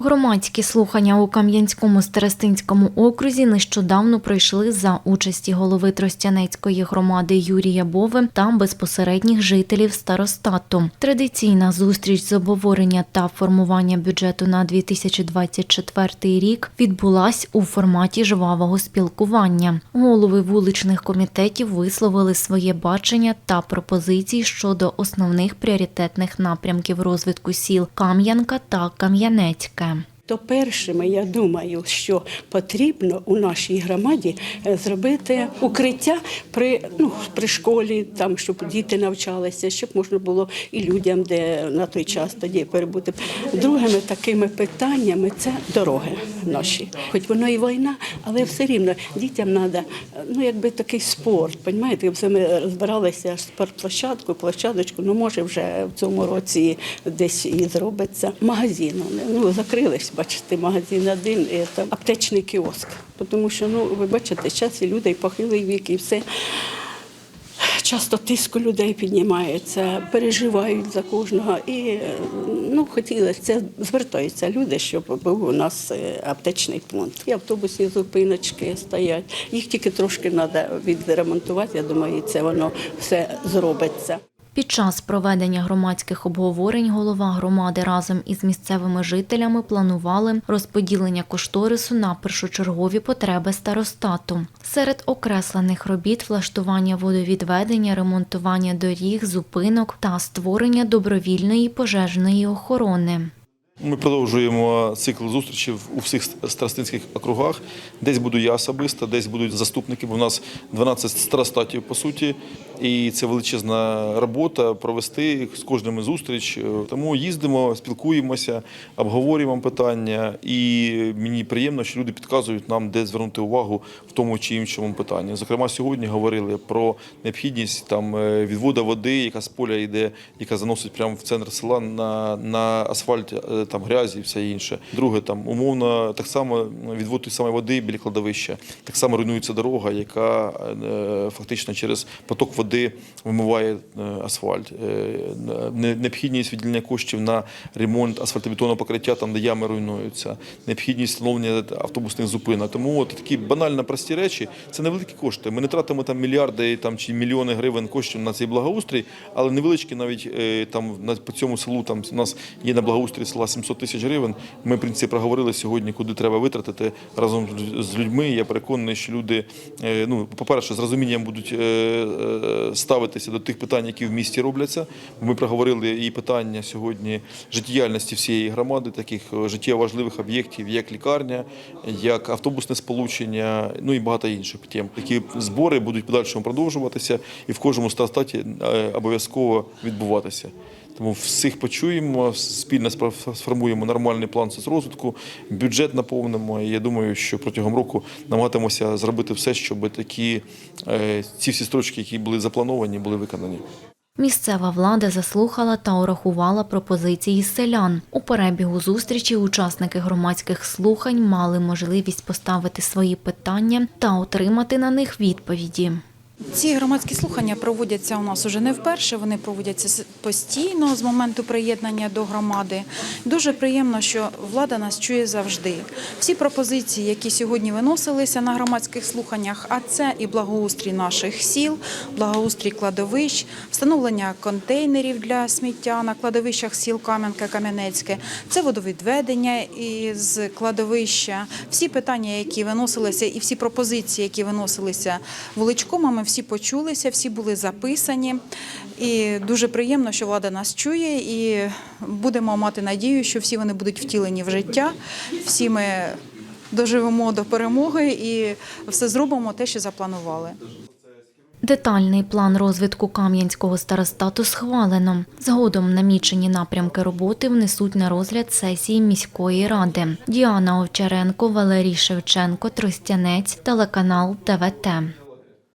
Громадські слухання у Кам'янському старостинському окрузі нещодавно пройшли за участі голови Тростянецької громади Юрія Бови та безпосередніх жителів старостату. Традиційна зустріч з обговорення та формування бюджету на 2024 рік відбулась у форматі жвавого спілкування. Голови вуличних комітетів висловили своє бачення та пропозиції щодо основних пріоритетних напрямків розвитку сіл Кам'янка та Кам'янецьке. То першими, я думаю, що потрібно у нашій громаді е, зробити укриття при, ну, при школі, там, щоб діти навчалися, щоб можна було і людям, де на той час тоді перебути. Другими такими питаннями це дороги наші. Хоч воно і війна, але все рівно дітям треба ну, якби такий спорт. Понімаєте, Це ми розбиралися спортплощадку, площадочку, ну може вже в цьому році десь і зробиться. Магазин, ну закрились, бачите, магазин один, і там аптечний кіоск. Тому що, ну, ви бачите, зараз і люди похилий вік, і все. Часто тиск у людей піднімається, переживають за кожного. І е, ну, хотілося, це звертаються люди, щоб був у нас е, аптечний пункт. І автобусні зупиночки стоять. Їх тільки трошки треба відремонтувати. Я думаю, це воно все зробиться. Під час проведення громадських обговорень голова громади разом із місцевими жителями планували розподілення кошторису на першочергові потреби старостату. Серед окреслених робіт влаштування водовідведення, ремонтування доріг, зупинок та створення добровільної пожежної охорони. Ми продовжуємо цикл зустрічей у всіх старостинських округах. Десь буду я особисто, десь будуть заступники, бо в нас 12 старостатів по суті, і це величезна робота провести з кожним зустріч. Тому їздимо, спілкуємося, обговорюємо питання, і мені приємно, що люди підказують нам, де звернути увагу в тому чи іншому питанні. Зокрема, сьогодні говорили про необхідність там е, відводу води, яка з поля йде, яка заносить прямо в центр села на, на асфальт е, там грязі і все інше. Друге, там умовно так само відвод тої самої води біля кладовища. Так само руйнується дорога, яка е, фактично через поток води вимиває е, асфальт. Е, Необхідність виділення коштів на ремонт асфальтобетонного покриття, там де ями руйнуються, необхідність встановлення автобусних зупинок. Тому от такі банально прості речі це невеликі кошти. Ми не тратимо там мільярди там чи мільйони гривень коштів на цей благоустрій, але невеличкі навіть е, там на по цьому селу. Там у нас є на благоустрій села 700 тисяч гривень. Ми в принципі проговорили сьогодні, куди треба витратити разом з- людьми. Я переконаний, що люди, ну по перше, з розумінням будуть ставитися до тих питань, які в місті робляться. Ми проговорили і питання сьогодні життєдіяльності всієї громади, таких е, життєво важливих об'єктів, як лікарня, як автобусне сполучення, ну і багато інших тем. Такі збори будуть подальшому продовжуватися і в кожному старостаті е, обов'язково відбуватися. Тому всіх почуємо, спільно сформуємо нормальний план соцрозвитку, бюджет наповнимо. І я думаю, що протягом року намагатимося зробити все, щоб такі е, ці всі строчки, які були заплановані, були виконані. Місцева влада заслухала та урахувала пропозиції селян. У перебігу зустрічі учасники громадських слухань мали можливість поставити свої питання та отримати на них відповіді. Ці громадські слухання проводяться у нас уже не вперше. Вони проводяться постійно з моменту приєднання до громади. Дуже приємно, що влада нас чує завжди. Всі пропозиції, які сьогодні виносилися на громадських слуханнях, а це і благоустрій наших сіл, благоустрій кладовищ, встановлення контейнерів для сміття на кладовищах сіл Кам'янка, Кам'янецьке, це водовідведення із кладовища. Всі питання, які виносилися, і всі пропозиції, які виносилися вуличкомами, всі почулися, всі були записані. І дуже приємно, що влада нас чує, і будемо мати надію, що всі вони будуть втілені в життя. Всі ми доживемо до перемоги і все зробимо те, що запланували. Детальний план розвитку Кам'янського старостату схвалено. Згодом намічені напрямки роботи внесуть на розгляд сесії міської ради. Діана Овчаренко, Валерій Шевченко, Тростянець, телеканал ТВТ.